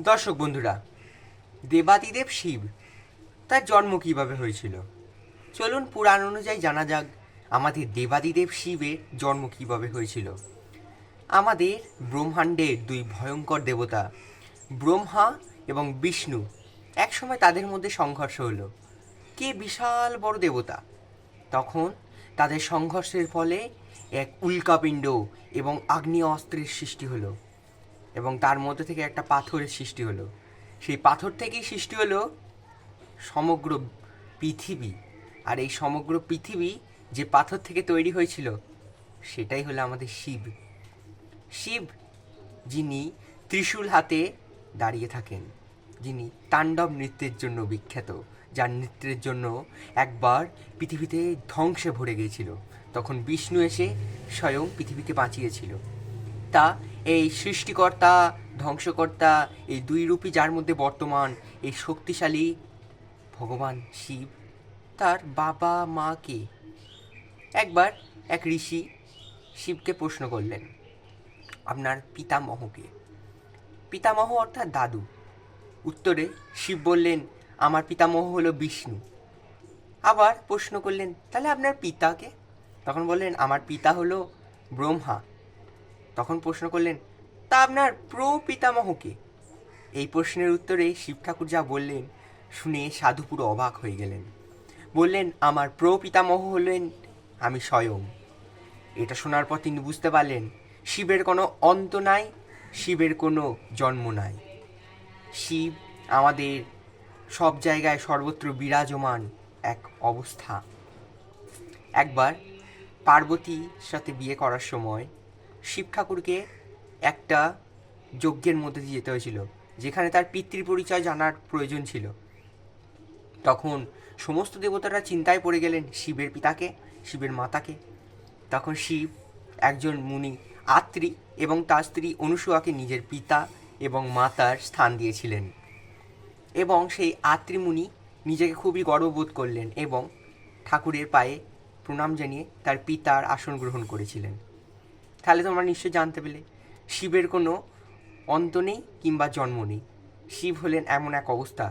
দর্শক বন্ধুরা, দেবাদিদেব শিব, তার জন্ম কীভাবে হয়েছিল? চলুন পুরাণ অনুযায়ী জানা যাক আমাদের দেবাদিদেব শিবের জন্ম কীভাবে হয়েছিল। আমাদের ব্রহ্মাণ্ডের দুই ভয়ঙ্কর দেবতা, ব্রহ্মা এবং বিষ্ণু, একসময় তাদের মধ্যে সংঘর্ষ হলো। কে বিশাল বড় দেবতা? তখন তাদের সংঘর্ষের ফলে এক উল্কাপিণ্ড এবং আগ্নেয় অস্ত্রের সৃষ্টি হলো। এবং তার মধ্যে থেকে একটা পাথরের সৃষ্টি হলো। সেই পাথর থেকেই সৃষ্টি হলো সমগ্র পৃথিবী। আর এই সমগ্র পৃথিবী যে পাথর থেকে তৈরি হয়েছিল, সেটাই হলো আমাদের শিব। শিব যিনি ত্রিশূল হাতে দাঁড়িয়ে থাকেন, যিনি তাণ্ডব নৃত্যের জন্য বিখ্যাত, যার নৃত্যের জন্য একবার পৃথিবীতে ধ্বংসে ভরে গিয়েছিল। তখন বিষ্ণু এসে স্বয়ং পৃথিবীকে বাঁচিয়েছিল। তা এই সৃষ্টিকর্তা, ধ্বংসকর্তা, এই দুই রূপী যার মধ্যে বর্তমান, এই শক্তিশালী ভগবান শিব, তার বাবা মাকে একবার এক ঋষি শিবকে প্রশ্ন করলেন, আপনার পিতামহকে পিতামহ অর্থাৎ দাদু। উত্তরে শিব বললেন, আমার পিতামহ হলো বিষ্ণু। আবার প্রশ্ন করলেন, তাহলে আপনার পিতাকে তখন বললেন, আমার পিতা হলো ব্রহ্মা। তখন প্রশ্ন করলেন, তা আপনার প্রপিতামহকে এই প্রশ্নের উত্তরে শিব ঠাকুর যা বললেন শুনে সাধু পুরো অবাক হয়ে গেলেন। বললেন, আমার প্রপিতামহ হলেন আমি স্বয়ং। এটা শোনার পর তিনি বুঝতে পারলেন, শিবের কোনো অন্ত নাই, শিবের কোনো জন্ম নাই। শিব আমাদের সব জায়গায় সর্বত্র বিরাজমান এক অবস্থা। একবার পার্বতীর সাথে বিয়ে করার সময় শিব ঠাকুরকে একটা যজ্ঞের মধ্যে দিয়ে যেতে হয়েছিল, যেখানে তার পিতৃ পরিচয় জানার প্রয়োজন ছিল। তখন সমস্ত দেবতারা চিন্তায় পড়ে গেলেন শিবের পিতাকে, শিবের মাতাকে। তখন শিব একজন মুনি আত্রি এবং তার স্ত্রী অনুসুয়াকে নিজের পিতা এবং মাতার স্থান দিয়েছিলেন এবং সেই আত্রিমুনি নিজেকে খুবই গর্ববোধ করলেন এবং ঠাকুরের পায়ে প্রণাম জানিয়ে তার পিতার আসন গ্রহণ করেছিলেন। তাহলে তোমরা নিশ্চয়ই জানতে পেলে, শিবের কোনো অন্ত নেই কিংবা জন্ম নেই। শিব হলেন এমন এক অবস্থা,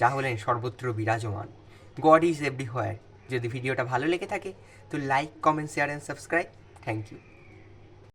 যা হলেন সর্বত্র বিরাজমান। গড ইজ এভরিহোয়ার যদি ভিডিওটা ভালো লেগে থাকে, তো like comment share and subscribe thank you